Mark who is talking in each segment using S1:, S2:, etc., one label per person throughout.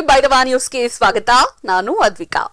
S1: ಭೈರವ ನ್ಯೂಸ್ಗೆ ಸ್ವಾಗತ. ನಾನು ಅದ್ವಿಕಾ.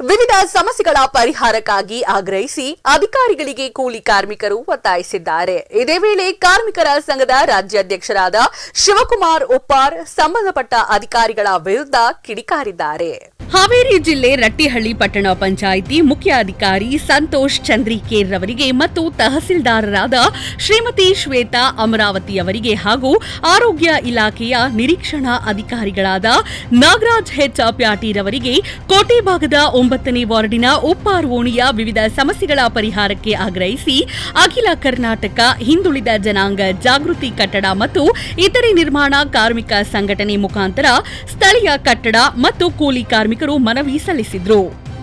S1: ವಿವಿಧ ಸಮಸ್ಯೆಗಳ ಪರಿಹಾರಕ್ಕಾಗಿ ಆಗ್ರಹಿಸಿ ಅಧಿಕಾರಿಗಳಿಗೆ ಕೂಲಿ ಕಾರ್ಮಿಕರು ಒತ್ತಾಯಿಸಿದ್ದಾರೆ. ಇದೇ ವೇಳೆ ಕಾರ್ಮಿಕರ ಸಂಘದ ರಾಜ್ಯಾಧ್ಯಕ್ಷರಾದ ಶಿವಕುಮಾರ್ ಉಪ್ಪಾರ್ ಸಂಬಂಧಪಟ್ಟ ಅಧಿಕಾರಿಗಳ ವಿರುದ್ಧ ಕಿಡಿಕಾರಿದ್ದಾರೆ.
S2: ಹಾವೇರಿ ಜಿಲ್ಲೆ ರಟ್ಟಿಹಳ್ಳಿ ಪಟ್ಟಣ ಪಂಚಾಯಿತಿ ಮುಖ್ಯ ಅಧಿಕಾರಿ ಸಂತೋಷ್ ಚಂದ್ರಿಕೇರ್ ರವರಿಗೆ ಮತ್ತು ತಹಸೀಲ್ದಾರರಾದ ಶ್ರೀಮತಿ ಶ್ವೇತಾ ಅಮರಾವತಿ ಅವರಿಗೆ ಹಾಗೂ ಆರೋಗ್ಯ ಇಲಾಖೆಯ ನಿರೀಕ್ಷಣಾ ಅಧಿಕಾರಿಗಳಾದ ನಾಗರಾಜ್ ಹೆಚ್ ಪ್ಯಾಟಿರವರಿಗೆ ಕೋಟೆ ಭಾಗದ ಒಂಬತ್ತನೇ ವಾರ್ಡಿನ ಉಪ್ಪಾರ್ ಓಣಿಯ ವಿವಿಧ ಸಮಸ್ಯೆಗಳ ಪರಿಹಾರಕ್ಕೆ ಆಗ್ರಹಿಸಿ ಅಖಿಲ ಕರ್ನಾಟಕ ಹಿಂದುಳಿದ ಜನಾಂಗ ಜಾಗೃತಿ ಕಟ್ಟಡ ಮತ್ತು ಇತರೆ ನಿರ್ಮಾಣ ಕಾರ್ಮಿಕ ಸಂಘಟನೆ ಮುಖಾಂತರ ಸ್ಥಳೀಯ ಕಟ್ಟಡ ಮತ್ತು ಕೂಲಿ ಕಾರ್ಮಿಕರು ಮನವಿ ಸಲ್ಲಿಸಿದ್ರು.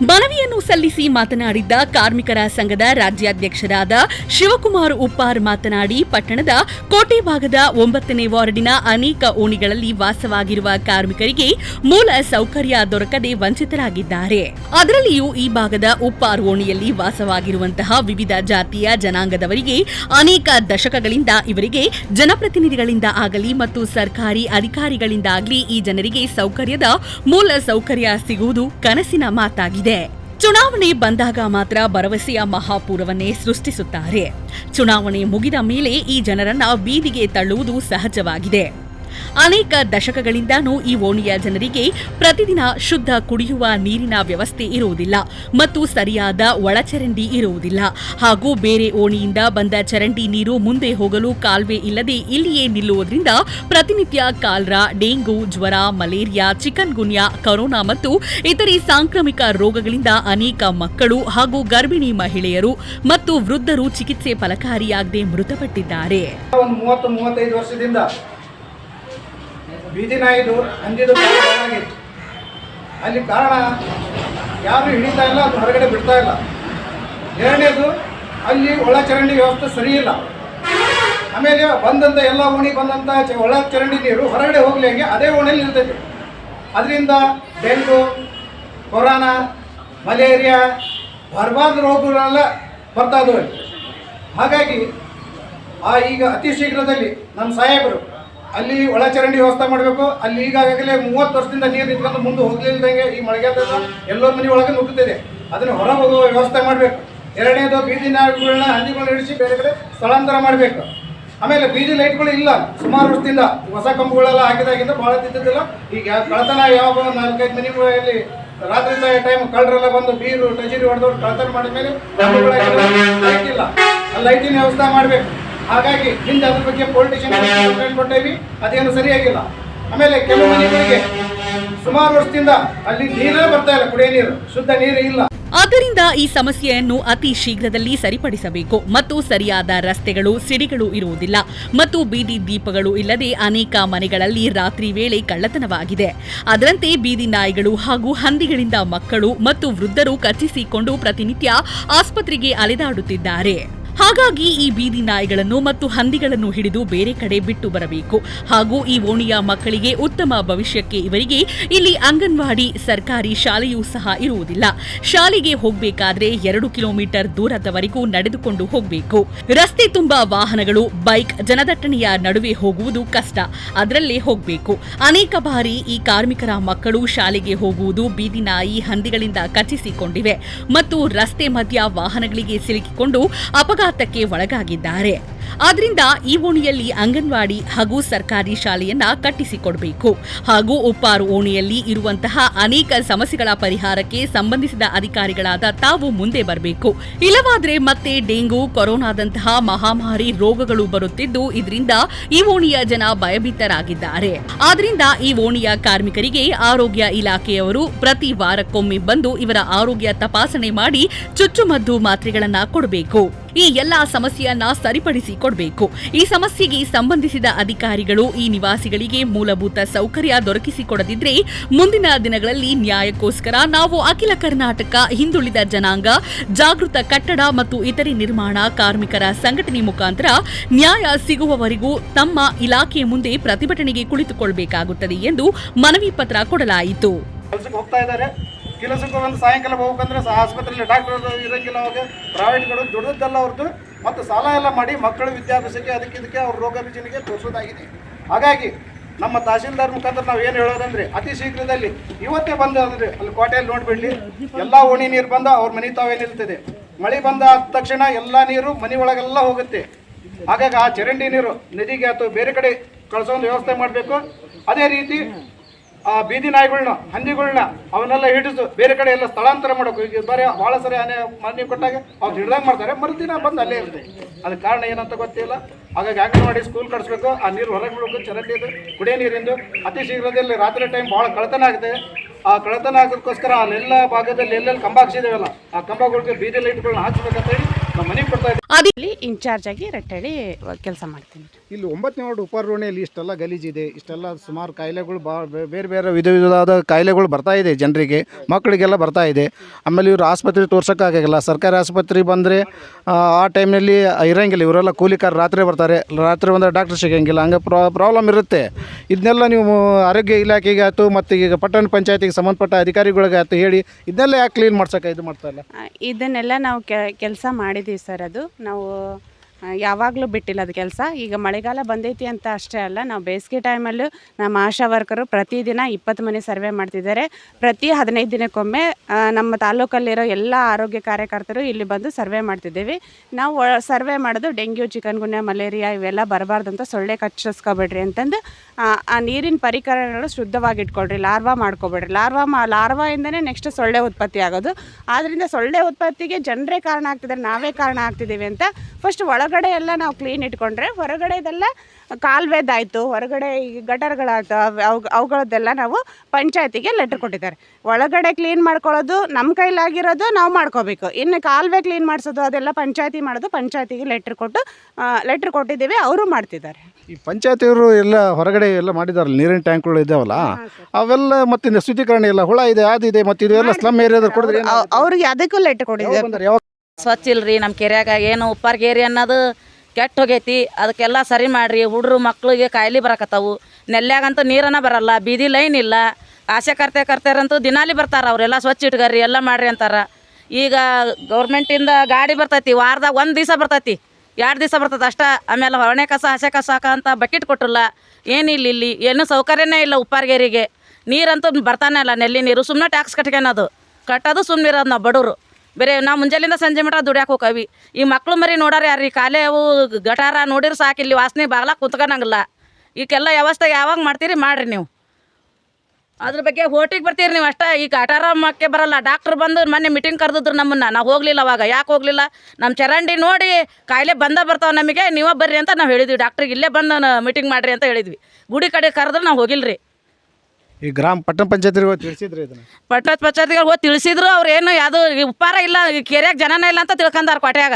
S2: ಮನವಿಯನ್ನು ಸಲ್ಲಿಸಿ ಮಾತನಾಡಿದ್ದ ಕಾರ್ಮಿಕರ ಸಂಘದ ರಾಜ್ಯಾಧ್ಯಕ್ಷರಾದ ಶಿವಕುಮಾರ್ ಉಪ್ಪಾರ್ ಮಾತನಾಡಿ, ಪಟ್ಟಣದ ಕೋಟೆ ಭಾಗದ ಒಂಬತ್ತನೇ ವಾರ್ಡಿನ ಅನೇಕ ಓಣಿಗಳಲ್ಲಿ ವಾಸವಾಗಿರುವ ಕಾರ್ಮಿಕರಿಗೆ ಮೂಲ ಸೌಕರ್ಯ ದೊರಕದೆ ವಂಚಿತರಾಗಿದ್ದಾರೆ. ಅದರಲ್ಲಿಯೂ ಈ ಭಾಗದ ಉಪ್ಪಾರ್ ಓಣಿಯಲ್ಲಿ ವಾಸವಾಗಿರುವಂತಹ ವಿವಿಧ ಜಾತಿಯ ಜನಾಂಗದವರಿಗೆ ಅನೇಕ ದಶಕಗಳಿಂದ ಇವರಿಗೆ ಜನಪ್ರತಿನಿಧಿಗಳಿಂದ ಆಗಲಿ ಮತ್ತು ಸರ್ಕಾರಿ ಅಧಿಕಾರಿಗಳಿಂದಾಗಲಿ ಈ ಜನರಿಗೆ ಸೌಕರ್ಯದ ಮೂಲ ಸೌಕರ್ಯ ಸಿಗುವುದು ಕನಸಿನ ಮಾತಾಗಿದೆ. ಚುನಾವಣೆ ಬಂದಾಗ ಮಾತ್ರ ಭರವಸೆಯ ಮಹಾಪೂರವನ್ನೇ ಸೃಷ್ಟಿಸುತ್ತಾರೆ. ಚುನಾವಣೆ ಮುಗಿದ ಮೇಲೆ ಈ ಜನರನ್ನ ಬೀದಿಗೆ ತಳ್ಳುವುದು ಸಹಜವಾಗಿದೆ. ಅನೇಕ ದಶಕಗಳಿಂದಾನೂ ಈ ಓಣಿಯ ಜನರಿಗೆ ಪ್ರತಿದಿನ ಶುದ್ಧ ಕುಡಿಯುವ ನೀರಿನ ವ್ಯವಸ್ಥೆ ಇರುವುದಿಲ್ಲ ಮತ್ತು ಸರಿಯಾದ ಒಳಚರಂಡಿ ಇರುವುದಿಲ್ಲ. ಹಾಗೂ ಬೇರೆ ಓಣಿಯಿಂದ ಬಂದ ಚರಂಡಿ ನೀರು ಮುಂದೆ ಹೋಗಲು ಕಾಲ್ವೆ ಇಲ್ಲದೆ ಇಲ್ಲಿಯೇ ನಿಲ್ಲುವುದರಿಂದ ಪ್ರತಿನಿತ್ಯ ಕಾಲ್ರಾ, ಡೆಂಗು, ಜ್ವರ, ಮಲೇರಿಯಾ ಚಿಕನ್ ಗುನ್ಯಾ ಕೊರೋನಾ ಮತ್ತು ಇತರೆ ಸಾಂಕ್ರಾಮಿಕ ರೋಗಗಳಿಂದ ಅನೇಕ ಮಕ್ಕಳು ಹಾಗೂ ಗರ್ಭಿಣಿ ಮಹಿಳೆಯರು ಮತ್ತು ವೃದ್ಧರು ಚಿಕಿತ್ಸೆ ಫಲಕಾರಿಯಾಗದೆ ಮೃತಪಟ್ಟಿದ್ದಾರೆ.
S3: ಒಂದು ಮೂವತ್ತು ಮೂವತ್ತೈದು ವರ್ಷದಿಂದ ಬೀದಿ ನಾಯಿದು ಹಂದಿದು ಕಾಟ ಅಲ್ಲಿ ಕಾರಣ ಯಾರು ಹಿಡಿತಾ ಇಲ್ಲ, ಅದು ಹೊರಗಡೆ ಬಿಡ್ತಾ ಇಲ್ಲ. ಎರಡನೇದು, ಅಲ್ಲಿ ಒಳ ಚರಂಡಿ ವ್ಯವಸ್ಥೆ ಸರಿ ಇಲ್ಲ. ಆಮೇಲೆ ಬಂದಂಥ ಎಲ್ಲ ಓಣಿ ಬಂದಂಥ ಒಳಚರಂಡಿ ಒಳ ಚರಂಡಿ ನೀರು ಹೊರಗಡೆ ಹೋಗಲಿ ಹಂಗೆ ಅದೇ ಓಣಿಯಲ್ಲಿ ಇರ್ತೈತಿ ಅದರಿಂದ ಡೆಂಗು ಕೊರೋನಾ, ಮಲೇರಿಯಾ ಬರ್ಬಾದ್ ರೋಗಗಳೆಲ್ಲ ಬರ್ತಾ ಇದ್ದಾವೆ ಹಾಗಾಗಿ ಆ ಈಗ ಅತಿ ಶೀಘ್ರದಲ್ಲಿ ನಮ್ಮ ಸಾಹೇಬರು ಅಲ್ಲಿ ಒಳಚರಂಡಿ ವ್ಯವಸ್ಥೆ ಮಾಡಬೇಕು. ಅಲ್ಲಿ ಈಗಾಗಲೇ ಮೂವತ್ತು ವರ್ಷದಿಂದ ನೀರು ನಿಂತ್ಕೊಂಡು ಮುಂದೆ ಹೋಗ್ಲಿಲ್ದಂಗೆ ಈ ಮಳೆಗಾಲದ ಎಲ್ಲರ ಮನೆ ಒಳಗೆ ನುಗ್ಗುತ್ತಿದೆ. ಅದನ್ನು ಹೊರ ಹೋಗುವ ವ್ಯವಸ್ಥೆ ಮಾಡಬೇಕು. ಎರಡನೇದು ಬೀದಿ ನಾಯಿಗಳನ್ನ ಹಂದಿಗಳನ್ನ ಇಳಿಸಿ ಬೇರೆ ಕಡೆ ಸ್ಥಳಾಂತರ ಮಾಡಬೇಕು. ಆಮೇಲೆ ಬೀದಿ ಲೈಟ್ಗಳು ಇಲ್ಲ. ಸುಮಾರು ವರ್ಷದಿಂದ ಹೊಸ ಕಂಬಗಳೆಲ್ಲ ಹಾಕಿದಾಗಿಂದ ಭಾಳ ತಿದ್ದಿದ್ದಿಲ್ಲ. ಈಗ ಕಳತನ ಯಾವ ನಾಲ್ಕೈದು ಮನೆಗಳಲ್ಲಿ ರಾತ್ರಿ ಟೈಮ್ ಕಳ್ಳರೆಲ್ಲ ಬಂದು ಬೀರು ಟಜೀರಿ ಹೊಡೆದವ್ರು ಕಳತನ ಮಾಡಿದ ಮೇಲೆ ಲೈಟಿನ ವ್ಯವಸ್ಥೆ ಮಾಡಬೇಕು. ಹಾಗಾಗಿ ಹಿಂದೆ ಅದ್ರ ಬಗ್ಗೆ ಪೊಲಿಟಿಷಿಯನ್ ಕಂಪ್ಲೇಂಟ್ ಕೊಟ್ಟೇವಿ ಅದೇನು ಸರಿಯಾಗಿಲ್ಲ. ಆಮೇಲೆ ಕೆಲವು ಮನೆಗಳಿಗೆ ಸುಮಾರು ವರ್ಷದಿಂದ ಅಲ್ಲಿ ನೀರೇ ಬರ್ತಾ ಇಲ್ಲ ಕುಡಿಯ ನೀರು. ಶುದ್ಧ ನೀರು ಇಲ್ಲ.
S2: ಆದ್ದರಿಂದ ಈ ಸಮಸ್ಯೆಯನ್ನು ಅತಿ ಶೀಘ್ರದಲ್ಲಿ ಸರಿಪಡಿಸಬೇಕು ಮತ್ತು ಸರಿಯಾದ ರಸ್ತೆಗಳು ಸಿಡಿಗಳು ಇರುವುದಿಲ್ಲ ಮತ್ತು ಬೀದಿ ದೀಪಗಳು ಇಲ್ಲದೆ ಅನೇಕ ಮನೆಗಳಲ್ಲಿ ರಾತ್ರಿ ವೇಳೆ ಕಳ್ಳತನವಾಗಿದೆ. ಅದರಂತೆ ಬೀದಿ ನಾಯಿಗಳು ಹಾಗೂ ಹಂದಿಗಳಿಂದ ಮಕ್ಕಳು ಮತ್ತು ವೃದ್ಧರು ಕಚ್ಚಿಸಿಕೊಂಡು ಪ್ರತಿನಿತ್ಯ ಆಸ್ಪತ್ರೆಗೆ ಅಲೆದಾಡುತ್ತಿದ್ದಾರೆ. ಹಾಗಾಗಿ ಈ ಬೀದಿ ನಾಯಿಗಳನ್ನು ಮತ್ತು ಹಂದಿಗಳನ್ನು ಹಿಡಿದು ಬೇರೆ ಕಡೆ ಬಿಟ್ಟು ಬರಬೇಕು. ಹಾಗೂ ಈ ಓಣಿಯ ಮಕ್ಕಳಿಗೆ ಉತ್ತಮ ಭವಿಷ್ಯಕ್ಕೆ ಇವರಿಗೆ ಇಲ್ಲಿ ಅಂಗನವಾಡಿ, ಸರ್ಕಾರಿ ಶಾಲೆಯೂ ಸಹ ಇರುವುದಿಲ್ಲ. ಶಾಲೆಗೆ ಹೋಗಬೇಕಾದ್ರೆ ಎರಡು ಕಿಲೋಮೀಟರ್ ದೂರದವರೆಗೂ ನಡೆದುಕೊಂಡು ಹೋಗಬೇಕು. ರಸ್ತೆ ತುಂಬಾ ವಾಹನಗಳು, ಬೈಕ್ ಜನದಟ್ಟಣೆಯ ನಡುವೆ ಹೋಗುವುದು ಕಷ್ಟ. ಅದರಲ್ಲೇ ಹೋಗಬೇಕು. ಅನೇಕ ಬಾರಿ ಈ ಕಾರ್ಮಿಕರ ಮಕ್ಕಳು ಶಾಲೆಗೆ ಹೋಗುವುದು ಬೀದಿ ನಾಯಿ ಹಂದಿಗಳಿಂದ ಕಚ್ಚಿಸಿಕೊಂಡಿವೆ. ಮತ್ತು ರಸ್ತೆ ಮಧ್ಯ ವಾಹನಗಳಿಗೆ ಸಿಲುಕಿಕೊಂಡು ಅಪಘಾತಕ್ಕೆ ಒಳಗಾಗಿದ್ದಾರೆ. ಆದ್ರಿಂದ ಈ ಓಣಿಯಲ್ಲಿ ಅಂಗನವಾಡಿ ಹಾಗೂ ಸರ್ಕಾರಿ ಶಾಲೆಯನ್ನ ಕಟ್ಟಿಸಿಕೊಡಬೇಕು. ಹಾಗೂ ಉಪ್ಪಾರು ಓಣಿಯಲ್ಲಿ ಇರುವಂತಹ ಅನೇಕ ಸಮಸ್ಯೆಗಳ ಪರಿಹಾರಕ್ಕೆ ಸಂಬಂಧಿಸಿದ ಅಧಿಕಾರಿಗಳಾದ ತಾವು ಮುಂದೆ ಬರಬೇಕು. ಇಲ್ಲವಾದ್ರೆ ಮತ್ತೆ ಡೆಂಗು, ಕೊರೋನಾದಂತಹ ಮಹಾಮಾರಿ ರೋಗಗಳು ಬರುತ್ತಿದ್ದು ಇದರಿಂದ ಈ ಓಣಿಯ ಜನ ಭಯಭೀತರಾಗಿದ್ದಾರೆ. ಆದ್ರಿಂದ ಈ ಓಣಿಯ ಕಾರ್ಮಿಕರಿಗೆ ಆರೋಗ್ಯ ಇಲಾಖೆಯವರು ಪ್ರತಿ ವಾರಕ್ಕೊಮ್ಮೆ ಬಂದು ಇವರ ಆರೋಗ್ಯ ತಪಾಸಣೆ ಮಾಡಿ ಚುಚ್ಚುಮದ್ದು ಮಾತ್ರೆಗಳನ್ನ ಕೊಡಬೇಕು. ಈ ಎಲ್ಲಾ ಸಮಸ್ಯೆಯನ್ನ ಸರಿಪಡಿಸಿ ಕೊಡಬೇಕು ಈ ಸಮಸ್ಯೆಗೆ ಸಂಬಂಧಿಸಿದ ಅಧಿಕಾರಿಗಳು ಈ ನಿವಾಸಿಗಳಿಗೆ ಮೂಲಭೂತ ಸೌಕರ್ಯ ದೊರಕಿಸಿಕೊಡದಿದ್ರೆ ಮುಂದಿನ ದಿನಗಳಲ್ಲಿ ನ್ಯಾಯಕ್ಕೋಸ್ಕರ ನಾವು ಅಖಿಲ ಕರ್ನಾಟಕ, ಹಿಂದುಳಿದ ಜನಾಂಗ, ಜಾಗೃತ ಕಟ್ಟಡ ಮತ್ತು ಇತರೆ ನಿರ್ಮಾಣ ಕಾರ್ಮಿಕರ ಸಂಘಟನೆ ಮುಖಾಂತರ ನ್ಯಾಯ ಸಿಗುವವರೆಗೂ ತಮ್ಮ ಇಲಾಖೆ ಮುಂದೆ ಪ್ರತಿಭಟನೆಗೆ ಕುಳಿತುಕೊಳ್ಳಬೇಕಾಗುತ್ತದೆ ಎಂದು ಮನವಿ ಪತ್ರ ಕೊಡಲಾಯಿತು.
S3: ಕೆಲಸಕ್ಕೆ ಒಂದು ಸಾಯಂಕಾಲ ಹೋಗ್ಬೇಕಂದ್ರೆ ಆಸ್ಪತ್ರೆಯಲ್ಲಿ ಡಾಕ್ಟರ್ ಇರಂಗಿಲ್ಲ ಅವಾಗ. ಪ್ರೈವೇಟ್ಗಳು ದೊಡ್ಡದಲ್ಲ ಅವ್ರದ್ದು ಮತ್ತು ಸಾಲ ಎಲ್ಲ ಮಾಡಿ ಮಕ್ಕಳ ವಿದ್ಯಾಭ್ಯಾಸಕ್ಕೆ ಅದಕ್ಕೆ ಇದಕ್ಕೆ ಅವ್ರ ರೋಗ ರುಜಿನಿಗೆ ತೋರಿಸೋದಾಗಿದೆ. ಹಾಗಾಗಿ ನಮ್ಮ ತಹಸೀಲ್ದಾರ್ ಮುಖಾಂತರ ನಾವು ಏನು ಹೇಳೋದಂದ್ರೆ, ಅತಿ ಶೀಘ್ರದಲ್ಲಿ ಇವತ್ತೇ ಬಂದು ಅಂದ್ರೆ ಅಲ್ಲಿ ಕೋಟೆಯಲ್ಲಿ ನೋಡ್ಬಿಡ್ಲಿ. ಎಲ್ಲ ಓಣಿ ನೀರು ಬಂದ ಅವ್ರ ಮನೆ ತಾವೇ ನಿಲ್ತದೆ. ಮಳೆ ಬಂದ ತಕ್ಷಣ ಎಲ್ಲ ನೀರು ಮನೆ ಒಳಗೆಲ್ಲ ಹೋಗುತ್ತೆ. ಹಾಗಾಗಿ ಆ ಚರಂಡಿ ನೀರು ನದಿಗೆ ಅಥವಾ ಬೇರೆ ಕಡೆ ಕಳಿಸೋ ಒಂದು ವ್ಯವಸ್ಥೆ ಮಾಡಬೇಕು. ಅದೇ ರೀತಿ ಆ ಬೀದಿ ನಾಯಿಗಳನ್ನ ಹಂದಿಗಳನ್ನ ಅವನ್ನೆಲ್ಲ ಹಿಡಿದು ಬೇರೆ ಕಡೆ ಎಲ್ಲ ಸ್ಥಳಾಂತರ ಮಾಡೋಕೆ ಈಗ ಬರೀ ಭಾಳ ಸರಿ ಆನೆ ಮನೆ ಕೊಟ್ಟಾಗ ಅವ್ರು ಹಿಡ್ದಂಗೆ ಮಾಡ್ತಾರೆ. ಮರುದಿನ ಬಂದು ಅಲ್ಲೇ ಇರುತ್ತೆ ಅದಕ್ಕೆ ಕಾರಣ ಏನಂತ ಗೊತ್ತಿಲ್ಲ. ಹಾಗಾಗಿ ಅಂಗನವಾಡಿ ಸ್ಕೂಲ್ ಕಟ್ಸ್ಬೇಕು. ಆ ನೀರು ಹೊರಗೆ ಬಿಡಬೇಕು ಚರಂಡಿದು ಕುಡಿಯೋ ನೀರಿಂದು ಅತಿ ಶೀಘ್ರದಲ್ಲಿ ರಾತ್ರಿ ಟೈಮ್ ಭಾಳ ಕಳತನ ಆಗುತ್ತೆ. ಆ ಕಳತನ ಆಗೋದಕ್ಕೋಸ್ಕರ ಅಲ್ಲೆಲ್ಲ ಭಾಗದಲ್ಲಿ ಎಲ್ಲೆಲ್ಲಿ ಕಂಬ ಹಾಕ್ಸಿದೇವಲ್ಲ ಆ ಕಂಬಗಳಿಗೆ ಬೀದಿ ಲೈಟ್ಗಳನ್ನ ಹಾಕ್ಸ್ಬೇಕಂತ ಹೇಳಿ ನಮ್ಮ ಮನೆಗೆ ಕೊಡ್ತಾ ಇದ್ದೀವಿ
S4: ಇನ್ಚಾರ್ಜ್ ಆಗಿ ರಟ್ಟಳ್ಳಿ ಕೆಲಸ ಮಾಡ್ತೀನಿ.
S3: ಇಲ್ಲಿ ಒಂಬತ್ತನೇ ವಾರ್ಡ್ ಉಪಾರೋಣೆಯಲ್ಲಿ ಇಷ್ಟೆಲ್ಲ ಗಲೀಜಿದೆ ಇಷ್ಟೆಲ್ಲ ಸುಮಾರು ಕಾಯಿಲೆಗಳು ಬಾ ಬೇರೆ ಬೇರೆ ವಿಧ ವಿಧವಾದ ಕಾಯಿಲೆಗಳು ಬರ್ತಾ ಇದೆ ಜನರಿಗೆ ಮಕ್ಕಳಿಗೆಲ್ಲ ಬರ್ತಾ ಇದೆ. ಆಮೇಲೆ ಇವರು ಆಸ್ಪತ್ರೆ ತೋರ್ಸೋಕ್ಕಾಗಲ್ಲ ಸರ್ಕಾರಿ ಆಸ್ಪತ್ರೆ ಬಂದರೆ ಆ ಟೈಮ್ನಲ್ಲಿ ಇರೋಂಗಿಲ್ಲ. ಇವರೆಲ್ಲ ಕೂಲಿಕಾರ ರಾತ್ರಿ ಬರ್ತಾರೆ. ರಾತ್ರಿ ಬಂದರೆ ಡಾಕ್ಟರ್ ಸಿಗೋಂಗಿಲ್ಲ. ಹಂಗೆ ಪ್ರಾಬ್ಲಮ್ ಇರುತ್ತೆ. ಇದನ್ನೆಲ್ಲ ನೀವು ಆರೋಗ್ಯ ಇಲಾಖೆಗೆ ಆಯಿತು ಮತ್ತು ಈಗ ಪಟ್ಟಣ ಪಂಚಾಯತಿಗೆ ಸಂಬಂಧಪಟ್ಟ ಅಧಿಕಾರಿಗಳಿಗೆ ಆಯಿತು ಹೇಳಿ ಇದನ್ನೆಲ್ಲ ಯಾಕೆ ಕ್ಲೀನ್ ಮಾಡ್ಸೋಕೆ ಇದು ಮಾಡ್ತಾ ಇಲ್ಲ?
S4: ಆ, ಇದನ್ನೆಲ್ಲ ನಾವು ಕೆಲಸ ಮಾಡಿದ್ದೀವಿ ಸರ್ ಅದು. ನಾವು ಯಾವಾಗಲೂ ಬಿಟ್ಟಿಲ್ಲ ಅದು ಕೆಲಸ. ಈಗ ಮಳೆಗಾಲ ಬಂದೈತಿ ಅಂತ ಅಷ್ಟೇ ಅಲ್ಲ, ನಾವು ಬೇಸಿಗೆ ಟೈಮಲ್ಲೂ ನಮ್ಮ ಆಶಾ ವರ್ಕರು ಪ್ರತಿದಿನ ಇಪ್ಪತ್ತು ಮನೆ ಸರ್ವೆ ಮಾಡ್ತಿದ್ದಾರೆ. ಪ್ರತಿ ಹದಿನೈದು ದಿನಕ್ಕೊಮ್ಮೆ ನಮ್ಮ ತಾಲೂಕಲ್ಲಿರೋ ಎಲ್ಲ ಆರೋಗ್ಯ ಕಾರ್ಯಕರ್ತರು ಇಲ್ಲಿ ಬಂದು ಸರ್ವೆ ಮಾಡ್ತಿದ್ದೀವಿ. ನಾವು ಸರ್ವೆ ಮಾಡೋದು ಡೆಂಗ್ಯೂ, ಚಿಕನ್ಗುನ್ಯಾ, ಮಲೇರಿಯಾ ಇವೆಲ್ಲ ಬರಬಾರ್ದು ಅಂತ ಸೊಳ್ಳೆ ಕಚ್ಚಿಸ್ಕೊಬೇಡ್ರಿ ಅಂತಂದು ಆ, ನೀರಿನ ಪರಿಕರಗಳು ಶುದ್ಧವಾಗಿ ಇಟ್ಕೊಳ್ರಿ ಲಾರ್ವಾ ಮಾಡ್ಕೊಬೇಡ್ರಿ. ಲಾರ್ವಾ ಮಾ ಲಾರ್ವಾಯಿಂದನೇ ನೆಕ್ಸ್ಟ್ ಸೊಳ್ಳೆ ಉತ್ಪತ್ತಿ ಆಗೋದು. ಆದ್ದರಿಂದ ಸೊಳ್ಳೆ ಉತ್ಪತ್ತಿಗೆ ಜನರೇ ಕಾರಣ ಆಗ್ತಿದ್ದಾರೆ ನಾವೇ ಕಾರಣ ಆಗ್ತಿದ್ದೀವಿ ಅಂತ ಫಸ್ಟ್ ಒಳಗಡೆ ಎಲ್ಲ ನಾವು ಕ್ಲೀನ್ ಇಟ್ಕೊಂಡ್ರೆ ಹೊರಗಡೆದೆಲ್ಲ ಕಾಲುವೆದಾಯಿತು ಹೊರಗಡೆ ಈ ಗಟರ್ಗಳಾಯ್ತು ಅವು ಅವು- ಅವುಗಳದ್ದೆಲ್ಲ ನಾವು ಪಂಚಾಯತಿಗೆ ಲೆಟ್ರ್ ಕೊಟ್ಟಿದ್ದಾರೆ. ಒಳಗಡೆ ಕ್ಲೀನ್ ಮಾಡ್ಕೊಳ್ಳೋದು ನಮ್ಮ ಕೈಲಾಗಿರೋದು ನಾವು ಮಾಡ್ಕೋಬೇಕು. ಇನ್ನು ಕಾಲುವೆ ಕ್ಲೀನ್ ಮಾಡಿಸೋದು ಅದೆಲ್ಲ ಪಂಚಾಯತಿ ಮಾಡೋದು ಪಂಚಾಯತಿಗೆ ಲೆಟ್ರ್ ಕೊಟ್ಟು ಲೆಟ್ರ್ ಕೊಟ್ಟಿದ್ದೀವಿ ಅವರು ಮಾಡ್ತಿದ್ದಾರೆ.
S3: ಈ ಪಂಚಾಯತಿಯವರು ಎಲ್ಲ ಹೊರಗಡೆ ಎಲ್ಲ ಮಾಡಿದಾರಲ್ಲ ನೀರಿನ ಟ್ಯಾಂಕ್ಗಳು ಇದ್ದಾವಲ್ಲ? ಅವೆಲ್ಲ ಮತ್ತೆ ಶುದ್ಧೀಕರಣ ಇಲ್ಲ ಹುಳ ಇದೆ ಅದಿದೆ ಮತ್ತೆ ಇದೆಲ್ಲ ಸ್ಲಮ್ ಏರಿಯಾದಲ್ಲಿ ಕೊಡಿದ್ರೆ
S4: ಅವ್- ಅವ್ರಿಗೆ ಅದಕ್ಕೂ ಲೆಟ್ರ್
S3: ಕೊಟ್ಟಿದ್ದಾರೆ.
S5: ಸ್ವಚ್ಛ ಇಲ್ರಿ ನಮ್ಮ ಕೆರೆಯಾಗ ಏನು ಉಪ್ಪಾರ್ಗೇರಿ ಅನ್ನೋದು ಕೆಟ್ಟ ಹೋಗೈತಿ. ಅದಕ್ಕೆಲ್ಲ ಸರಿ ಮಾಡಿರಿ. ಹುಡ್ರು ಮಕ್ಳಿಗೆ ಕಾಯಿಲೆ ಬರಕತ್ತಾವು. ನೆಲ್ಯಾಗಂತೂ ನೀರನ್ನ ಬರಲ್ಲ. ಬೀದಿ ಲೈನ್ ಇಲ್ಲ. ಆಸೆ ಕರ್ತೆ ಕರ್ತಾರಂತೂ ದಿನಾಲಿ ಬರ್ತಾರ ಅವರೆಲ್ಲ ಸ್ವಚ್ಛ ಇಟ್ಕರಿ ಎಲ್ಲ ಮಾಡ್ರಿ ಅಂತಾರ. ಈಗ ಗೌರ್ಮೆಂಟಿಂದ ಗಾಡಿ ಬರ್ತೈತಿ. ವಾರದಾಗ ಒಂದು ದಿವಸ ಬರ್ತೈತಿ. ಎರಡು ದಿವಸ ಬರ್ತೈತೆ ಅಷ್ಟೇ. ಆಮೇಲೆ ಹೊರಣೆ ಕಸ, ಹಸೆ ಕಸ ಹಾಕ ಅಂತ ಬಕೆಟ್ ಕೊಟ್ಟಿಲ್ಲ ಏನಿಲ್ಲ ಇಲ್ಲಿ ಏನೂ ಸೌಕರ್ಯನೇ ಇಲ್ಲ ಉಪ್ಪಾರ್ಗೇರಿಗೆ. ನೀರಂತೂ ಬರ್ತಾನೆ ಇಲ್ಲ. ನೆಲ್ಲಿ ನೀರು. ಸುಮ್ಮನೆ ಟ್ಯಾಕ್ಸ್ ಕಟ್ಕೊಳೋದು ಕಟ್ಟೋದು ಸುಮ್ಮನೆ ಇರೋದು ನಾವು ಬಡವರು. ಬೇರೆ ನಾವು ಮುಂಜಾನೆಯಿಂದ ಸಂಜೆ ಮಟ ದುಡ್ಯಾಕೆ ಹೋಗವಿ ಈ ಮಕ್ಳು ಮರಿ ನೋಡಾರ ಯಾರು ಕಾಲೇ ಅವು ಗಟಾರ ನೋಡಿರ್ ಸಾಕು ಇಲ್ಲಿ ವಾಸನೆ ಬಾಗ್ಲಾಗ ಕುತ್ಕೊಳಂಗಿಲ್ಲ ಈಗೆಲ್ಲ ವ್ಯವಸ್ಥೆ ಯಾವಾಗ ಮಾಡ್ತೀರಿ ಮಾಡಿರಿ ನೀವು. ಅದ್ರ ಬಗ್ಗೆ ಹೋಟಿಗೆ ಬರ್ತೀರಿ ನೀವು ಅಷ್ಟೇ. ಈಗ ಅಟಾರ ಮಕ್ಕೆ ಬರಲ್ಲ. ಡಾಕ್ಟ್ರ್ ಬಂದು ಮೊನ್ನೆ ಮೀಟಿಂಗ್ ಕರೆದಿದ್ರು ನಮ್ಮನ್ನ. ನಾವು ಹೋಗಲಿಲ್ಲ ಅವಾಗ. ಯಾಕೆ ಹೋಗಲಿಲ್ಲ? ನಮ್ಮ ಚರಂಡಿ ನೋಡಿ ಕಾಯಿಲೆ ಬಂದ ಬರ್ತಾವೆ ನಮಗೆ. ನೀವೇ ಬರ್ರಿ ಅಂತ ನಾವು ಹೇಳಿದ್ವಿ. ಡಾಕ್ಟ್ರಿಗೆ ಇಲ್ಲೇ ಬಂದು ಮೀಟಿಂಗ್ ಮಾಡಿರಿ ಅಂತ ಹೇಳಿದ್ವಿ. ಗುಡಿ ಕಡೆ ಕರೆದ್ರೆ ನಾವು ಹೋಗಿಲ್ರಿ.
S3: ಈ ಗ್ರಾಮ ಪಟ್ಟಣ ಪಂಚಾಯತಿಗೆ ತಿಳಿಸಿದ್ರಿ ಇದನ್ನ?
S5: ಪಟ್ಟದ ಪಂಚಾಯತ್ಗೆ ಹೋಗಿ ತಿಳಿಸಿದ್ರು ಅವ್ರು ಏನು ಯಾವುದು ಉಪಾರ ಇಲ್ಲ ಈ ಕೆರೆಯಾಗ ಜನನೇ ಇಲ್ಲ ಅಂತ ತಿಳ್ಕೊಂಡಾರ ಕೊಟ್ಯಾಗ.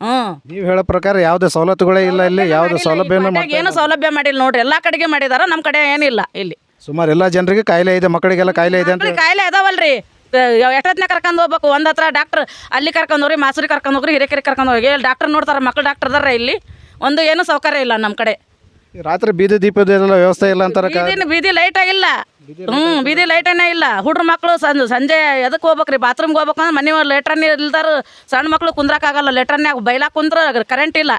S5: ಹ್ಞೂ.
S3: ನೀವು ಹೇಳೋ ಪ್ರಕಾರ ಯಾವುದೇ ಸವಲತ್ತುಗಳೇ ಇಲ್ಲ ಇಲ್ಲಿ ಯಾವುದೇ
S5: ಸೌಲಭ್ಯ ಏನು ಸೌಲಭ್ಯ ಮಾಡಿಲ್ಲ ನೋಡ್ರಿ ಎಲ್ಲಾ ಕಡೆಗೆ ಮಾಡಿದಾರ ನಮ್ಮ ಕಡೆ ಏನಿಲ್ಲ ಇಲ್ಲಿ
S3: ಸುಮಾರು ಎಲ್ಲ ಜನರಿಗೆ ಕಾಯಿಲೆ ಇದೆ ಮಕ್ಕಳಿಗೆಲ್ಲ ಕಾಯಿಲೆ ಇದೆ ಅಂತ
S5: ಮಕ್ಳಿಗೆ ಕಾಯಿಲೆ ಅದಾವಲ್ರಿ. ಎಷ್ಟೊತ್ತಿನ ಕರ್ಕೊಂಡು ಹೋಗ್ಬೇಕು ಒಂದ್ ಹತ್ರ ಡಾಕ್ಟರ್ ಅಲ್ಲಿ ಕರ್ಕೊಂಡು ಹೋಗ್ರಿ ಮಾಸೂರಿ ಕರ್ಕೊಂಡು ಹೋಗ್ರಿ ಹಿರೇಕೆರೆ ಕರ್ಕೊಂಡು ಹೋಗಿ ಡಾಕ್ಟರ್ ನೋಡ್ತಾರೆ ಮಕ್ಳು ಡಾಕ್ಟರ್ ಅದಾರ ಇಲ್ಲಿ ಒಂದು ಏನು ಸೌಕರ್ಯ ಇಲ್ಲ ನಮ್ಮ ಕಡೆ.
S3: ಈ ರಾತ್ರಿ ಬೀದಿ ದೀಪದ ವ್ಯವಸ್ಥೆ ಇಲ್ಲ ಅಂತಾರ
S5: ಬೀದಿನ ಬೀದಿ ಲೈಟ್ ಆಗಿಲ್ಲ. ಹ್ಞೂ ಬೀದಿ ಲೈಟನೇ ಇಲ್ಲ ಹುಡ್ರ ಮಕ್ಕಳು ಸಂಜೆ ಸಂಜೆ ಎದಕ್ಕೆ ಹೋಗ್ಬೇಕ್ರಿ ಬಾತ್ರೂಮ್ಗೆ ಹೋಗ್ಬೇಕಂದ್ರೆ ಮನೆ ಲೆಟ್ರನ್ನೇ ಇಲ್ದಾರ ಸಣ್ಣ ಮಕ್ಳು ಕುಂದ್ರಕ್ಕಾಗಲ್ಲ ಲೆಟ್ರನ್ಯಾಗ ಬೈಲಾಕ್ ಕುಂದ್ರ ಕರೆಂಟ್ ಇಲ್ಲ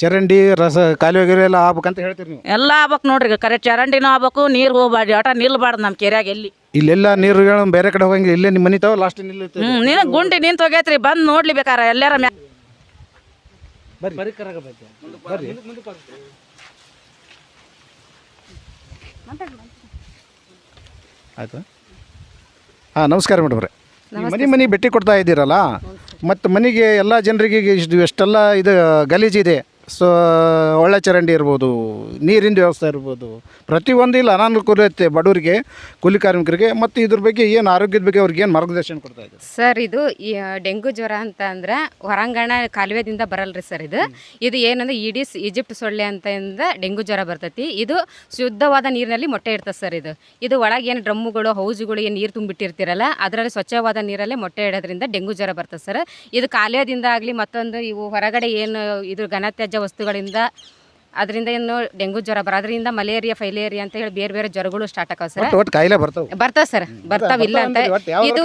S3: ಚರಂಡಿ ರಸ ಕಾಲುವೆ ಗಿಲುವೆ ಎಲ್ಲ ಆಗ್ಬೇಕಂತ ಹೇಳ್ತೀರಿ ನೀವು
S5: ಎಲ್ಲ ಆಗ್ಬೇಕು ನೋಡ್ರಿ ಕರೆಕ್ಟ್ ಚರಂಡಿನೂ ಆಗ್ಬೇಕು ನೀರು ಹೋಗ್ಬಾರ್ದು ಆಟ ನಿಲ್ಬಾರ್ದು ನಮ್ಮ ಕೆರೆಯಾಗ ಎಲ್ಲಿ
S3: ಇಲ್ಲೆಲ್ಲ ನೀರುಗಳು ಬೇರೆ ಕಡೆ ಹೋಗಂಗಿಲ್ಲ ಇಲ್ಲೇ ನಿಮ್ಮ ಮನೆ ತಾವ ಲಾಸ್ಟ್ ನಿಲ್ಲುತ್ತೆ
S5: ಹ್ಞೂ ನೀನು ಗುಂಡಿ ನಿಂತು ಹೋಗೈತ್ರಿ ಬಂದು ನೋಡ್ಲಿ ಬೇಕಾರ ಎಲ್ಲಾರ ಮ್ಯಾ
S3: ಬರ್ರಿ ಬರ್ರಿ ಆಯ್ತು? ಹಾಂ ನಮಸ್ಕಾರ ಮೇಡಮ್ರೆ. ಮನೆ ಮನೆ ಭೇಟಿ ಕೊಡ್ತಾ ಇದ್ದೀರಲ್ಲ? ಮತ್ತು ಮನೆಗೆ ಎಲ್ಲ ಜನರಿಗೆ ಇಷ್ಟು ಎಷ್ಟೆಲ್ಲ ಇದು ಗಲೀಜಿದೆ ಸೊ ಒಳ್ಳೆ ಚರಂಡಿ ಇರ್ಬೋದು ನೀರಿನ ವ್ಯವಸ್ಥೆ ಇರ್ಬೋದು. ಪ್ರತಿಯೊಂದು ಇಲ್ಲ ಅನಾನುಕೂಲ ಇರುತ್ತೆ ಬಡವರಿಗೆ ಕೂಲಿ ಕಾರ್ಮಿಕರಿಗೆ ಮತ್ತು ಇದ್ರ ಬಗ್ಗೆ ಏನು ಆರೋಗ್ಯದ ಬಗ್ಗೆ ಅವ್ರಿಗೆ ಏನು ಮಾರ್ಗದರ್ಶನ ಕೊಡ್ತಾ ಇದೆ
S6: ಸರ್ ಇದು ಈ ಡೆಂಗು ಜ್ವರ ಅಂತ ಅಂದ್ರೆ ಹೊರಾಂಗಣ ಕಾಲುವೆದಿಂದ ಬರಲ್ರಿ ಸರ್ ಇದು. ಇದು ಏನಂದ್ರೆ ಈಡಿಸ್ ಈಜಿಪ್ಟ್ ಸೊಳ್ಳೆ ಅಂತ ಡೆಂಗು ಜ್ವರ ಬರ್ತೈತಿ. ಇದು ಶುದ್ಧವಾದ ನೀರಿನಲ್ಲಿ ಮೊಟ್ಟೆ ಇಡ್ತದೆ ಸರ್ ಇದು. ಇದು ಒಳಗೆ ಏನು ಡ್ರಮ್ಮುಗಳು ಹೌಜುಗಳು ಏನು ನೀರು ತುಂಬಿಟ್ಟಿರ್ತಿರಲ್ಲ ಅದರಲ್ಲಿ ಸ್ವಚ್ಛವಾದ ನೀರಲ್ಲೇ ಮೊಟ್ಟೆ ಇಡೋದ್ರಿಂದ ಡೆಂಗು ಜ್ವರ ಬರ್ತದೆ ಸರ್. ಇದು ಕಾಲುವೆದಿಂದ ಆಗಲಿ ಮತ್ತೊಂದು ಇವು ಹೊರಗಡೆ ಏನು ಇದು ಘನತ್ಯಾಜ್ಯ ವಸ್ತುಗಳಿಂದ ಅದರಿಂದ ಏನು ಡೆಂಗು ಜ್ವರ ಬರ ಅದರಿಂದ ಮಲೇರಿಯಾ ಫೈಲೇರಿಯಾ ಅಂತ ಹೇಳಿ ಬೇರೆ ಬೇರೆ ಜ್ವರಗಳು ಸ್ಟಾರ್ಟ್ ಆಕಾವ ಸರ್.
S3: ಒಟ್ಟು ಕಾಯಿಲೆ ಬರ್ತಾವೆ.
S6: ಬರ್ತಾವ ಸರ್ ಬರ್ತಾವಿಲ್ಲ ಅಂತ. ಇದು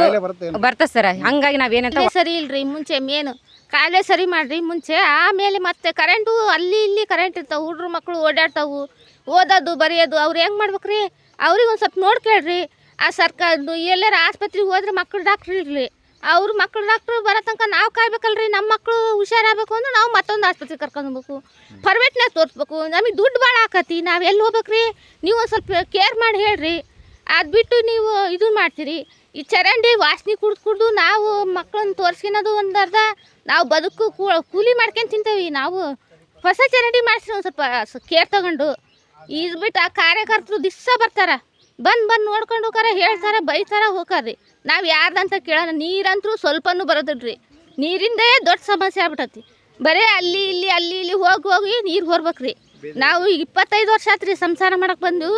S6: ಬರ್ತಾವ ಸರ್ ಹಂಗಾಗಿ ನಾವೇನಂತ
S7: ಏನಂತ ಸರಿ ಇಲ್ರಿ ಮುಂಚೆ ಮೇನು ಕಾಯಿಲೆ ಸರಿ ಮಾಡ್ರಿ ಮುಂಚೆ ಆಮೇಲೆ ಮತ್ತೆ ಕರೆಂಟು ಅಲ್ಲಿ ಇಲ್ಲಿ ಕರೆಂಟ್ ಇರ್ತಾವೆ ಹುಡ್ರು ಮಕ್ಕಳು ಓಡಾಡ್ತಾವು ಓದೋದು ಬರೆಯೋದು ಅವ್ರು ಹೆಂಗೆ ಮಾಡ್ಬೇಕ್ರಿ? ಅವ್ರಿಗೆ ಒಂದು ಸ್ವಲ್ಪ ನೋಡ್ಕೇಳ್ರಿ ಆ ಸರ್ಕಾರದ್ದು ಎಲ್ಲರ ಆಸ್ಪತ್ರೆಗೆ ಹೋದ್ರೆ ಮಕ್ಕಳು ಡಾಕ್ಟ್ರ್ ಇರಲಿ. ಅವ್ರ ಮಕ್ಳು ಡಾಕ್ಟ್ರು ಬರೋ ತನಕ ನಾವು ಕಾಯ್ಬೇಕಲ್ರಿ ನಮ್ಮ ಮಕ್ಕಳು ಹುಷಾರಾಗಬೇಕು ಅಂದ್ರೆ ನಾವು ಮತ್ತೊಂದು ಆಸ್ಪತ್ರೆಗೆ ಕರ್ಕೊಂಡು ಹೋಗ್ಬೇಕು ಪ್ರೈವೇಟ್ನಾಗ ತೋರಿಸ್ಬೇಕು. ನಮಗೆ ದುಡ್ಡು ಭಾಳ ಆಕತಿ. ನಾವು ಎಲ್ಲಿ ಹೋಗ್ಬೇಕ್ರಿ? ನೀವು ಒಂದು ಸ್ವಲ್ಪ ಕೇರ್ ಮಾಡಿ ಹೇಳ್ರಿ. ಅದು ಬಿಟ್ಟು ನೀವು ಇದು ಮಾಡ್ತೀರಿ. ಈ ಚರಂಡಿ ವಾಸನೆ ಕುಡ್ದು ಕುಡ್ದು ನಾವು ಮಕ್ಕಳನ್ನ ತೋರಿಸ್ಕೊಳೋದು ಒಂದು ಅರ್ಧ, ನಾವು ಬದುಕು ಕೂಲಿ ಮಾಡ್ಕೊಂಡು ತಿಂತೇವಿ. ನಾವು ಹೊಸ ಚರಂಡಿ ಮಾಡಿಸಿ ಒಂದು ಸ್ವಲ್ಪ ಕೇರ್ ತಗೊಂಡು. ಇದು ಬಿಟ್ಟು ಆ ಕಾರ್ಯಕರ್ತರು ದಿಸ್ಸ ಬರ್ತಾರ. ಬಂದು ಬಂದು ನೋಡ್ಕೊಂಡು ಹೋಗಾರ ಹೇಳ್ತಾರೆ ಬೈತಾರ ಹೋಗಾರ್ರಿ ನಾವು ಯಾರ್ದಂತ ಕೇಳೋಣ ನೀರಂತೂ ಸ್ವಲ್ಪನೂ ಬರೋದಿಲ್ರಿ. ನೀರಿಂದೇ ದೊಡ್ಡ ಸಮಸ್ಯೆ ಆಗ್ಬಿಟ್ಟತಿ ಬರೀ ಅಲ್ಲಿ ಇಲ್ಲಿ ಅಲ್ಲಿ ಇಲ್ಲಿ ಹೋಗಿ ಹೋಗಿ ನೀರು ಹೊರ್ಬೇಕ್ರಿ. ನಾವು ಈಗ ಇಪ್ಪತ್ತೈದು ವರ್ಷ ಆತ್ರಿ ಸಂಸಾರ ಮಾಡಕ್ ಬಂದು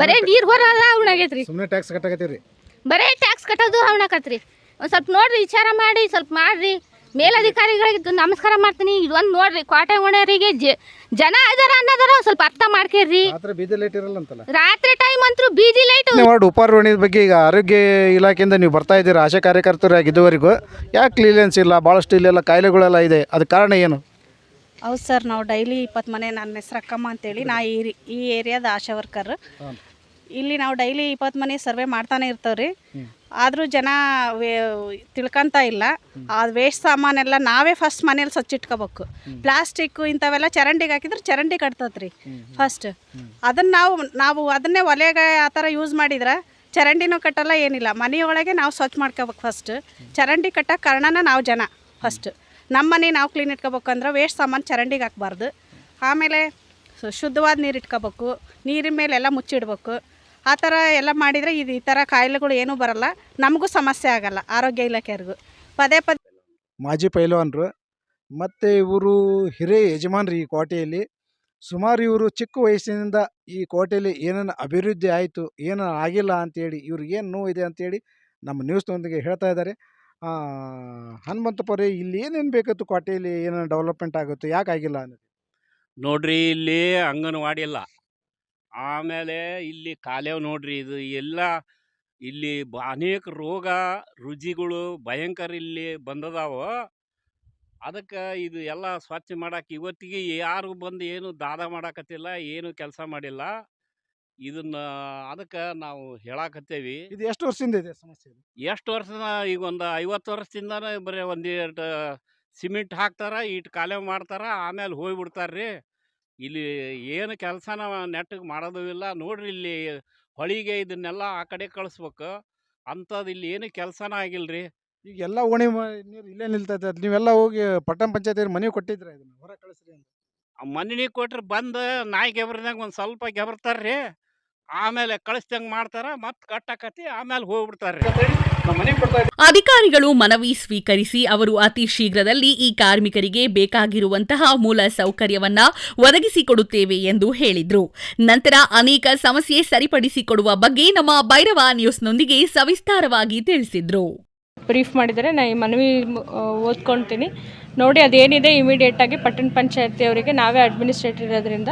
S7: ಬರೇ ನೀರು ಹೊರದ ಅವನಾಗೈತ್ರಿ
S3: ಸುಮ್ಮನೆ ಟ್ಯಾಕ್ಸ್ ಕಟ್ಟಾಕತ್ತೀರಿ
S7: ಬರೇ ಟ್ಯಾಕ್ಸ್ ಕಟ್ಟೋದು ಅವನಾಕತ್ರಿ ಒಂದು ಸ್ವಲ್ಪ ನೋಡ್ರಿ ವಿಚಾರ ಮಾಡಿ ಸ್ವಲ್ಪ ಮಾಡ್ರಿ. ಮೇಲಧಿಕಾರಿಗಳಿಗೆ ನಮಸ್ಕಾರ ಮಾಡ್ತೀನಿ. ಇದೊಂದು ನೋಡ್ರಿ ಕೋಟೆ ಒಣರಿಗೆ ಜನ ಇದಾರ ಅನ್ನೋದಾರ ಸ್ವಲ್ಪ ಅರ್ಥ ಮಾಡ್ಕೇರಿ
S3: ರಾತ್ರಿ ಬೀದಿ ಲೈಟ್ ಇರಲ್ಲ ಅಂತಲ್ಲ?
S7: ರಾತ್ರಿ ಟೈಮ್ ಅಂತೂ ಬೀದಿ ಲೈಟ್
S3: ವಾರ್ಡ್ ಉಪಾರವಾಣಿ ಬಗ್ಗೆ ಈಗ ಆರೋಗ್ಯ ಇಲಾಖೆಯಿಂದ ನೀವು ಬರ್ತಾ ಇದ್ದೀರಾ ಆಶಾ ಕಾರ್ಯಕರ್ತರಾಗಿ ಇದುವರೆಗೂ? ಯಾಕೆ ಕ್ಲೀನೆನ್ಸ್ ಇಲ್ಲ? ಭಾಳಷ್ಟು ಇಲ್ಲೆಲ್ಲ ಕಾಯಿಲೆಗಳೆಲ್ಲ ಇದೆ. ಅದಕ್ಕೆ ಕಾರಣ ಏನು?
S8: ಹೌದು ಸರ್ ನಾವು ಡೈಲಿ ಇಪ್ಪತ್ತು ಮನೆ ನನ್ನ ಹೆಸ್ರು ಅಕ್ಕಮ್ಮ ಅಂತೇಳಿ ನಾ ಈ ರಿ- ಈ ಏರಿಯಾದ ಆಶಾ ವರ್ಕರ್ ಇಲ್ಲಿ ನಾವು ಡೈಲಿ ಇಪ್ಪತ್ತು ಮನೆ ಸರ್ವೆ ಮಾಡ್ತಾನೆ ಇರ್ತೇವೆ ರೀ ಆದರೂ ಜನ ತಿಳ್ಕೊಂತ ಇಲ್ಲ. ಆ ವೇಸ್ಟ್ ಸಾಮಾನೆಲ್ಲ ನಾವೇ ಫಸ್ಟ್ ಮನೇಲಿ ಸ್ವಚ್ಛಿಟ್ಕೋಬೇಕು ಪ್ಲಾಸ್ಟಿಕ್ಕು ಇಂಥವೆಲ್ಲ ಚರಂಡಿಗೆ ಹಾಕಿದ್ರೆ ಚರಂಡಿ ಕಟ್ತತ್ರಿ ಫಸ್ಟ್ ಅದನ್ನು ನಾವು ನಾವು ಅದನ್ನೇ ಒಲೆಗೆ ಆ ಥರ ಯೂಸ್ ಮಾಡಿದ್ರೆ ಚರಂಡಿನೂ ಕಟ್ಟಲ್ಲ ಏನಿಲ್ಲ. ಮನೆಯೊಳಗೆ ನಾವು ಸ್ವಚ್ಛ ಮಾಡ್ಕೋಬೇಕು ಫಸ್ಟ್ ಚರಂಡಿ ಕಟ್ಟೋ ಕಾರಣನ ನಾವು ಜನ ಫಸ್ಟ್ ನಮ್ಮ ಮನೆ ನಾವು ಕ್ಲೀನ್ ಇಟ್ಕೋಬೇಕಂದ್ರೆ ವೇಸ್ಟ್ ಸಾಮಾನು ಚರಂಡಿಗೆ ಹಾಕ್ಬಾರ್ದು. ಆಮೇಲೆ ಶುದ್ಧವಾದ ನೀರು ಇಟ್ಕೋಬೇಕು. ನೀರಿನ ಮೇಲೆ ಎಲ್ಲ ಮುಚ್ಚಿಡ್ಬೇಕು. ಆ ಥರ ಎಲ್ಲ ಮಾಡಿದರೆ ಇದು ಈ ಥರ ಕಾಯಿಲೆಗಳು ಏನೂ ಬರಲ್ಲ. ನಮಗೂ ಸಮಸ್ಯೆ ಆಗಲ್ಲ ಆರೋಗ್ಯ ಇಲಾಖೆಯವ್ರಿಗೂ. ಪದೇ ಪದೇ
S3: ಮಾಜಿ ಪೈಲವಾನರು ಮತ್ತು ಇವರು ಹಿರಿಯ ಯಜಮಾನ್ರು ಈ ಕೋಟೆಯಲ್ಲಿ. ಸುಮಾರು ಇವರು ಚಿಕ್ಕ ವಯಸ್ಸಿನಿಂದ ಈ ಕೋಟೆಯಲ್ಲಿ ಏನೇನು ಅಭಿವೃದ್ಧಿ ಆಯಿತು ಏನೇನು ಆಗಿಲ್ಲ ಅಂತೇಳಿ ಇವ್ರಿಗೆ ಏನು ನೋವಿದೆ ಅಂತೇಳಿ ನಮ್ಮ ನ್ಯೂಸ್ನೊಂದಿಗೆ ಹೇಳ್ತಾ ಇದ್ದಾರೆ. ಹನುಮಂತಪುರ ಇಲ್ಲಿ ಏನೇನು ಬೇಕಿತ್ತು ಕೋಟೆಯಲ್ಲಿ ಏನೇನು ಡೆವಲಪ್ಮೆಂಟ್ ಆಗುತ್ತೆ ಯಾಕೆ ಆಗಿಲ್ಲ ಅನ್ನೋದು?
S9: ನೋಡ್ರಿ ಇಲ್ಲಿ ಅಂಗನವಾಡಿ ಇಲ್ಲ ಆಮೇಲೆ ಇಲ್ಲಿ ಕಾಲೇವ್ ನೋಡ್ರಿ ಇದು ಎಲ್ಲ ಇಲ್ಲಿ ಬ- ಅನೇಕ ರೋಗ ರುಜಿಗಳು ಭಯಂಕರ ಇಲ್ಲಿ ಬಂದದಾವ. ಅದಕ್ಕೆ ಇದು ಎಲ್ಲ ಸ್ವಚ್ಛ ಮಾಡಕ್ಕೆ ಇವತ್ತಿಗೆ ಯಾರು ಬಂದು ಏನು ದಾದ ಮಾಡಾಕತ್ತಿಲ್ಲ ಏನು ಕೆಲಸ ಮಾಡಿಲ್ಲ. ಇದನ್ನ ಅದಕ್ಕೆ ನಾವು ಹೇಳಾಕತ್ತೇವಿ.
S3: ಇದು ಎಷ್ಟು ವರ್ಷದಿಂದ ಇದೆ ಸಮಸ್ಯೆ?
S9: ಎಷ್ಟು ವರ್ಷದ ಈಗ ಒಂದು ಐವತ್ತು ವರ್ಷದಿಂದನೇ ಬರೀ ಒಂದೆರಡು ಸಿಮೆಂಟ್ ಹಾಕ್ತಾರ ಇಟ್ಟು ಕಾಲೇವ್ ಮಾಡ್ತಾರ ಆಮೇಲೆ ಹೋಗ್ಬಿಡ್ತಾರೆ ರೀ ಇಲ್ಲಿ ಏನು ಕೆಲಸನ ನೆಟ್ಟಗೆ ಮಾಡೋದು ಇಲ್ಲ. ನೋಡ್ರಿ ಇಲ್ಲಿ ಹೊಳಿಗೆ ಇದನ್ನೆಲ್ಲ ಆ ಕಡೆ ಕಳಿಸ್ಬೇಕು. ಅಂಥದ್ದು ಇಲ್ಲಿ ಏನು ಕೆಲಸನ ಆಗಿಲ್ಲ ರೀ
S3: ಈಗ ಎಲ್ಲ ಓಣಿ ಮ- ನೀರು ಇಲ್ಲೇ ನಿಲ್ತೈತೆ. ಅದು ನೀವೆಲ್ಲ ಹೋಗಿ ಪಟ್ಟಣ ಪಂಚಾಯತಿ ಮನೆ ಕೊಟ್ಟಿದ್ರೆ ಇದನ್ನ? ಹೊರ ಕಳಿಸ್ರಿ ಅಂತ.
S9: ಮನೆ ಕೊಟ್ರೆ ಬಂದು ನಾಯಿ ಗೆಬರ್ದಂಗೆ ಒಂದು ಸ್ವಲ್ಪ ಗೆಬರ್ತಾರ್ರಿ. ಆಮೇಲೆ ಕಳಿಸ್ದಂಗೆ ಮಾಡ್ತಾರ ಮತ್ತೆ ಕಟ್ಟಾಕತಿ ಆಮೇಲೆ ಹೋಗ್ಬಿಡ್ತಾರೆ
S2: ಅಧಿಕಾರಿಗಳು ಮನವಿ ಸ್ವೀಕರಿಸಿ ಅವರು ಅತಿ ಶೀಘ್ರದಲ್ಲಿ ಈ ಕಾರ್ಮಿಕರಿಗೆ ಬೇಕಾಗಿರುವಂತಹ ಮೂಲ ಸೌಕರ್ಯವನ್ನ ಒದಗಿಸಿಕೊಡುತ್ತೇವೆ ಎಂದು ಹೇಳಿದ್ರು. ನಂತರ ಅನೇಕ ಸಮಸ್ಯೆ ಸರಿಪಡಿಸಿಕೊಡುವ ಬಗ್ಗೆ ನಮ್ಮ ಭೈರವ ನ್ಯೂಸ್ನೊಂದಿಗೆ ಸವಿಸ್ತಾರವಾಗಿ ತಿಳಿಸಿದ್ರು.
S10: ಬ್ರೀಫ್ ಮಾಡಿದರೆ ನಾನು ಈ ಮನವಿ ಓದ್ಕೊಳ್ತೀನಿ ನೋಡಿ ಅದೇನಿದೆ ಇಮಿಡಿಯೇಟಾಗಿ ಪಟ್ಟಣ ಪಂಚಾಯತಿ ಅವರಿಗೆ ನಾವೇ ಅಡ್ಮಿನಿಸ್ಟ್ರೇಟರ್ ಇರೋದ್ರಿಂದ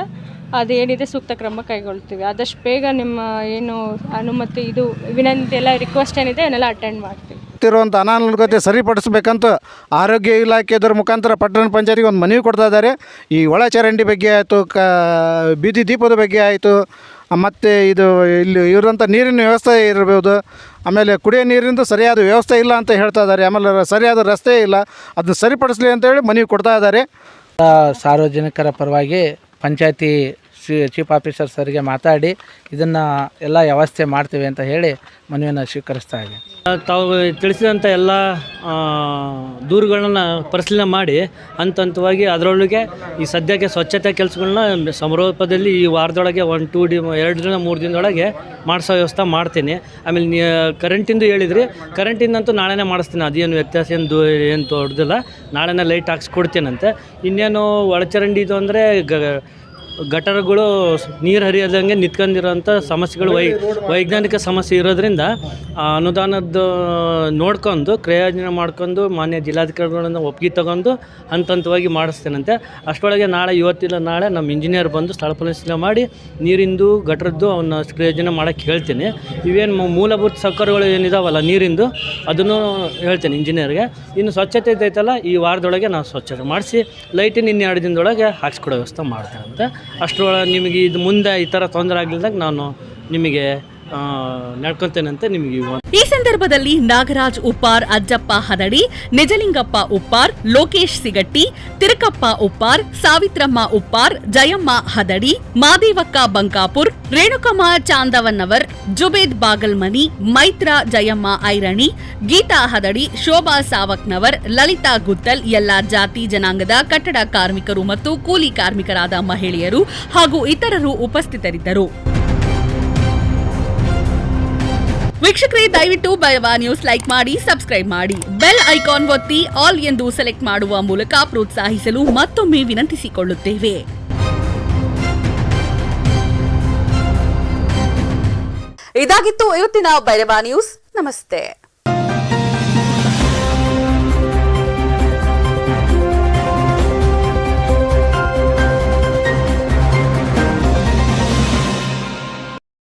S10: ಅದೇನಿದೆ ಸೂಕ್ತ ಕ್ರಮ ಕೈಗೊಳ್ತೀವಿ. ಆದಷ್ಟು ಬೇಗ ನಿಮ್ಮ ಏನು ಅನುಮತಿ ಇದು ವಿನಂತಿ ಎಲ್ಲ ರಿಕ್ವೆಸ್ಟ್ ಏನಿದೆ ಅದನ್ನೆಲ್ಲ ಅಟೆಂಡ್ ಮಾಡ್ತೀವಿ.
S3: ಇರುವಂಥ ಅನಾನುಕೂಲತೆ ಸರಿಪಡಿಸ್ಬೇಕಂತ ಆರೋಗ್ಯ ಇಲಾಖೆದವ್ರ ಮುಖಾಂತರ ಪಟ್ಟಣ ಪಂಚಾಯತಿಗೆ ಒಂದು ಮನವಿ ಕೊಡ್ತಾ ಇದ್ದಾರೆ. ಈ ಒಳ ಚರಂಡಿ ಬಗ್ಗೆ ಆಯಿತು ಕ ಬೀದಿ ದೀಪದ ಬಗ್ಗೆ ಆಯಿತು ಮತ್ತು ಇದು ಇಲ್ಲಿ ಇರುವಂಥ ನೀರಿನ ವ್ಯವಸ್ಥೆ ಇರ್ಬೋದು ಆಮೇಲೆ ಕುಡಿಯೋ ನೀರಿಂದು ಸರಿಯಾದ ವ್ಯವಸ್ಥೆ ಇಲ್ಲ ಅಂತ ಹೇಳ್ತಾ ಇದ್ದಾರೆ. ಆಮೇಲೆ ಸರಿಯಾದ ರಸ್ತೆ ಇಲ್ಲ ಅದನ್ನ ಸರಿಪಡಿಸ್ಲಿ ಅಂತೇಳಿ ಮನವಿ ಕೊಡ್ತಾ ಇದ್ದಾರೆ.
S11: ಸಾರ್ವಜನಿಕರ ಪರವಾಗಿ ಪಂಚಾಯತಿ ಚೀಫ್ ಆಫೀಸರ್ ಸರ್ಗೆ ಮಾತಾಡಿ ಇದನ್ನು ಎಲ್ಲ ವ್ಯವಸ್ಥೆ ಮಾಡ್ತೀವಿ ಅಂತ ಹೇಳಿ ಮನವಿಯನ್ನು ಸ್ವೀಕರಿಸ್ತಾ ಇದೆ
S12: ತಾವು ತಿಳಿಸಿದಂಥ ಎಲ್ಲ ದೂರುಗಳನ್ನು ಪರಿಶೀಲನೆ ಮಾಡಿ ಹಂತ ಹಂತವಾಗಿ ಅದರೊಳಗೆ ಈ ಸದ್ಯಕ್ಕೆ ಸ್ವಚ್ಛತೆ ಕೆಲಸಗಳನ್ನ ಸಮರೋಪದಲ್ಲಿ ಈ ವಾರದೊಳಗೆ ಒನ್ ಟೂ ಡಿ ದಿನ, ಮೂರು ದಿನದೊಳಗೆ ಮಾಡಿಸೋ ವ್ಯವಸ್ಥೆ ಮಾಡ್ತೀನಿ. ಆಮೇಲೆ ನೀ ಕರೆಂಟಿಂದು ಹೇಳಿದ್ರಿ. ಕರೆಂಟಿಂದಂತೂ ನಾಳೆನೇ ಮಾಡಿಸ್ತೀನಿ. ಅದೇನು ವ್ಯತ್ಯಾಸ ಏನು ದೂ, ಏನು ದೊಡ್ಡದಿಲ್ಲ. ನಾಳೆನೇ ಲೈಟ್ ಹಾಕ್ಸ್ಕೊಡ್ತೀನಂತೆ ಇನ್ನೇನು ಒಳಚರಂಡಿ ಇದು ಅಂದರೆ ಗ ಗಟರ್ಗಳು ನೀರು ಹರಿಯದಂಗೆ ನಿಂತ್ಕೊಂಡಿರೋಂಥ ಸಮಸ್ಯೆಗಳು ವೈ ವೈಜ್ಞಾನಿಕ ಸಮಸ್ಯೆ ಇರೋದ್ರಿಂದ, ಆ ಅನುದಾನದ ನೋಡ್ಕೊಂಡು, ಕ್ರಯೋಜನ ಮಾಡ್ಕೊಂಡು, ಮಾನ್ಯ ಜಿಲ್ಲಾಧಿಕಾರಿಗಳನ್ನ ಒಪ್ಪಿಗೆ ತಗೊಂಡು ಹಂತ ಹಂತವಾಗಿ ಮಾಡಿಸ್ತೇನಂತೆ. ಅಷ್ಟೊಳಗೆ ನಾಳೆ ಇವತ್ತಿಲ್ಲ ನಾಳೆ ನಮ್ಮ ಇಂಜಿನಿಯರ್ ಬಂದು ಸ್ಥಳ ಪರಿಶೀಲನೆ ಮಾಡಿ ನೀರಿಂದು, ಗಟರದ್ದು ಅವನ್ನ ಕ್ರಯೋಜನೆ ಮಾಡೋಕ್ಕೆ ಹೇಳ್ತೀನಿ. ಇವೇನು ಮೂಲಭೂತ ಸೌಕರ್ಯಗಳು ಏನಿದಾವಲ್ಲ ನೀರಿಂದು, ಅದನ್ನು ಹೇಳ್ತೇನೆ ಇಂಜಿನಿಯರ್ಗೆ ಇನ್ನು ಸ್ವಚ್ಛತೆ ಐತಲ್ಲ ಈ ವಾರದೊಳಗೆ ನಾವು ಸ್ವಚ್ಛತೆ ಮಾಡಿಸಿ ಲೈಟಿನ ಇನ್ನೆರಡು ದಿನದೊಳಗೆ ಹಾಕ್ಸ್ಕೊಡೋ ವ್ಯವಸ್ಥೆ ಮಾಡ್ತೇನೆ ಅಂತ ಅಷ್ಟರೊಳಗೆ ನಿಮಗೆ ಇದು ಮುಂದೆ ಈ ಥರ ತೊಂದರೆ ಆಗ್ಲಿಲ್ದಂಗೆ ನಾನು ನಿಮಗೆ ನಿಮಗೆ
S2: ಈ ಸಂದರ್ಭದಲ್ಲಿ ನಾಗರಾಜ್ ಉಪ್ಪಾರ್, ಅಜ್ಜಪ್ಪ ಹದಡಿ ನಿಜಲಿಂಗಪ್ಪ ಉಪ್ಪಾರ್, ಲೋಕೇಶ್ ಸಿಗಟ್ಟಿ, ತಿರುಕಪ್ಪ ಉಪ್ಪಾರ್, ಸಾವಿತ್ರಮ್ಮ ಉಪ್ಪಾರ್, ಜಯಮ್ಮ ಹದಡಿ, ಮಾದೇವಕ್ಕ ಬಂಕಾಪುರ್, ರೇಣುಕಮ್ಮ ಚಾಂದವನ್ನವರ್, ಜುಬೇದ್ ಬಾಗಲ್ಮನಿ, ಮೈತ್ರ ಜಯಮ್ಮ ಐರಣಿ, ಗೀತಾ ಹದಡಿ, ಶೋಭಾ ಸಾವಕ್ನವರ್, ಲಲಿತಾ ಗುತ್ತಲ್, ಎಲ್ಲ ಜಾತಿ ಜನಾಂಗದ ಕಟ್ಟಡ ಕಾರ್ಮಿಕರು ಮತ್ತು ಕೂಲಿ ಕಾರ್ಮಿಕರಾದ ಮಹಿಳೆಯರು ಹಾಗೂ ಇತರರು ಉಪಸ್ಥಿತರಿದ್ದರು. ವೀಕ್ಷಕರೇ, ದಯವಿಟ್ಟು ಬಯವಾ ನ್ಯೂಸ್ ಲೈಕ್ ಮಾಡಿ ಸಬ್ಸ್ಕ್ರೈಬ್ ಮಾಡಿ. ಬೆಲ್ ಐಕಾನ್ ಒತ್ತಿ ಆಲ್ ಎಂದು ಸೆಲೆಕ್ಟ್ ಮಾಡುವ ಮೂಲಕ ಪ್ರೋತ್ಸಾಹಿಸಲು ಮತ್ತೊಮ್ಮೆ ವಿನಂತಿಸಿಕೊಳ್ಳುತ್ತೇವೆ.
S1: ಇದಾಗಿತ್ತು ಇವತ್ತಿನ ಬೈರವಾ ನ್ಯೂಸ್ ನಮಸ್ತೆ.